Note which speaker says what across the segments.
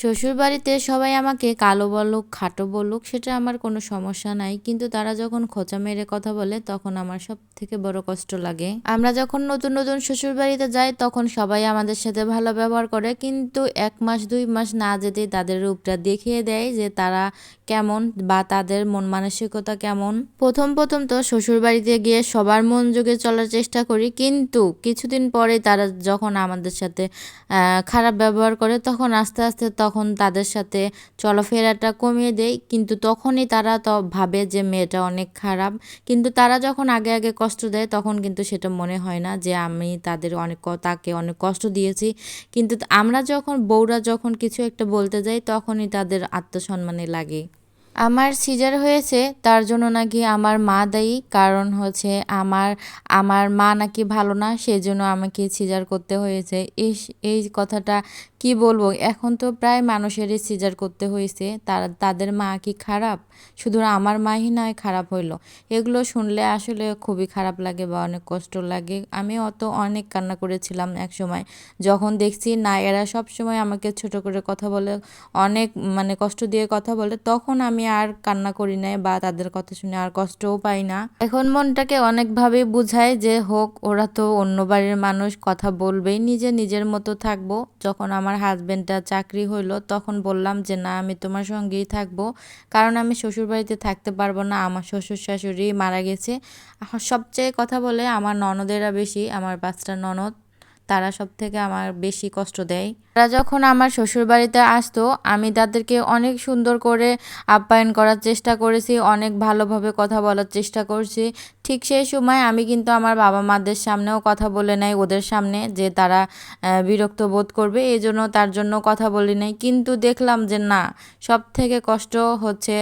Speaker 1: শ্বশুর বাড়িতে সবাই আমাকে কালো বলুক, খাটো বলুক, সেটা আমার কোনো সমস্যা নাই। কিন্তু তারা যখন খোঁচা মেরে কথা বলে, তখন আমার সব থেকে বড় কষ্ট লাগে। আমরা যখন নতুন নতুন শ্বশুর বাড়িতে যাই, তখন সবাই আমাদের সাথে ভালো ব্যবহার করে। কিন্তু এক মাস, দুই মাস না যেতেই তাদের রূপটা দেখিয়ে দেয় যে তারা কেমন বা তাদের মন মানসিকতা কেমন। প্রথম প্রথম তো শ্বশুর বাড়িতে গিয়ে সবার মন যোগে চলার চেষ্টা করি। কিন্তু কিছুদিন পরে তারা যখন আমাদের সাথে খারাপ ব্যবহার করে, তখন আস্তে আস্তে তখন তাদের সাথে চলাফেরাটা কমিয়ে দেয়। কিন্তু তখনই তারা তো ভাবে যে মেয়েটা অনেক খারাপ। কিন্তু তারা যখন আগে আগে কষ্ট দেয়, তখন কিন্তু সেটা মনে হয় না যে আমি তাদের অনেক তাকে অনেক কষ্ট দিয়েছি। কিন্তু আমরা যখন, বউরা যখন কিছু একটা বলতে যাই তখনই তাদের আত্মসম্মানে লাগে। আমার সিজার হয়েছে, তার জন্য নাকি আমার মা দায়ী। কারণ হচ্ছে আমার আমার মা নাকি ভালো না সেই জন্য আমাকে সিজার করতে হয়েছে। এই এই কথাটা কি বলব? এখন তো প্রায় মানুষেরই সিজার করতে হয়েছে। তার, তাদের মা কি খারাপ? শুধু আমার মাই নয়, খারাপ হইল। এগুলো শুনলে আসলে খুবই খারাপ লাগে বা অনেক কষ্ট লাগে। আমি অত অনেক কান্না করেছিলাম এক সময় যখন দেখছি না, এরা সব সময় আমাকে ছোট করে কথা বলে, অনেক মানে কষ্ট দিয়ে কথা বলে, তখন আমি আর কান্না করি নাই বা তাদের কথা শুনে আর কষ্টও পাই না। এখন মনটাকে অনেকভাবে বুঝাই যে, হোক, ওরা তো অন্য বাড়ির মানুষ, কথা বলবেই, নিজে নিজের মতো থাকব। যখন আমার হাজবেন্ডটা চাকরি হইল, তখন বললাম যে, না, আমি তোমার সঙ্গেই থাকব। কারণ আমি শ্বশুর বাড়িতে থাকতে পারব না, আমার শ্বশুর শাশুড়ি মারা গেছে। সবচেয়ে কথা বলে, আমার ননদেরা বেশি, আমার পাঁচটা ননদ। তারা সব থেকে আমার বেশি কষ্ট দেয়। তারা যখন আমার শ্বশুর বাড়িতে আসতো, আমি তাদেরকে অনেক সুন্দর করে আপ্যায়ন করার চেষ্টা করেছি, অনেক ভালোভাবে কথা বলার চেষ্টা করছি। ঠিক সেই সময় আমি কিন্তু আমার বাবা মাদের সামনেও কথা বলে নাই ওদের সামনে যে তারা বিরক্ত বোধ করবে, এই জন্য তার জন্য কথা বলি নাই। কিন্তু দেখলাম যে না সব থেকে কষ্ট হচ্ছে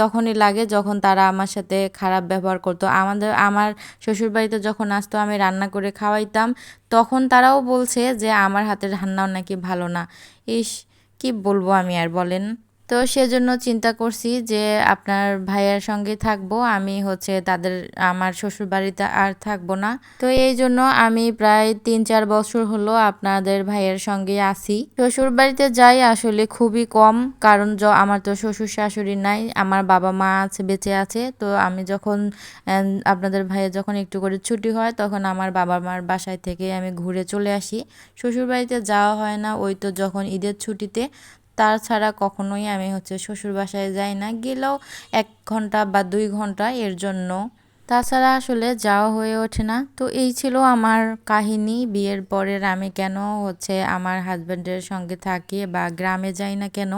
Speaker 1: তখনই লাগে যখন তারা আমার সাথে খারাপ ব্যবহার করতো। আমাদের, আমার শ্বশুরবাড়িতে যখন আসতো, আমি রান্না করে খাওয়াইতাম তখন তারাও বলছে যে, আমার হাতের রান্নাও নাকি ভালো না। ইস, কি বলব আমি আর বলেন? তো সেজন্য চিন্তা করছি যে আপনার ভাইয়ের সঙ্গে থাকব। আমি হচ্ছে তাদের, আমার শ্বশুর বাড়িতে আর থাকব না। তো এই জন্য আমি প্রায় তিন চার বছর হলো আপনাদের ভাইয়ের সঙ্গে আছি। শ্বশুর বাড়িতে যাই আসলে খুবই কম, কারণ আমার তো শ্বশুর শাশুড়ি নাই, আমার বাবা মা আছে, বেঁচে আছে। তো আমি যখন আপনাদের ভাইয়ের যখন একটু করে ছুটি হয়, তখন আমার বাবা মার বাসায় থেকে আমি ঘুরে চলে আসি। শ্বশুর বাড়িতে যাওয়া হয় না, ওই তো যখন ঈদের ছুটিতে। তাছাড়া কখনোই আমি হচ্ছে শ্বশুর বাসায় যাই না। গেলেও এক ঘণ্টা বা দুই ঘণ্টা এর জন্য তাছাড়া আসলে যাওয়া হয়ে ওঠে না। তো এই ছিল আমার কাহিনী। বিয়ের পরের আমি কেন হচ্ছে আমার হাজব্যান্ডের সঙ্গে থাকি বা গ্রামে যাই না কেন,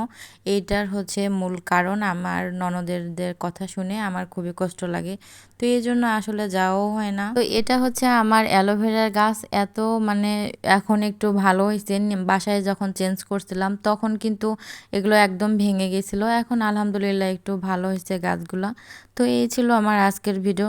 Speaker 1: এইটার হচ্ছে মূল কারণ। আমার ননদেরদের কথা শুনে আমার খুবই কষ্ট লাগে। তো এই জন্য আসলে যাওয়াও হয় না। তো এটা হচ্ছে আমার অ্যালোভেরার গাছ। এত মানে এখন একটু ভালো হয়েছে। বাসায় যখন চেঞ্জ করছিলাম, তখন কিন্তু এগুলো একদম ভেঙে গেছিল। এখন আলহামদুলিল্লাহ একটু ভালো হয়েছে গাছগুলো। তো এই ছিল আমার আজকের ভিডিও।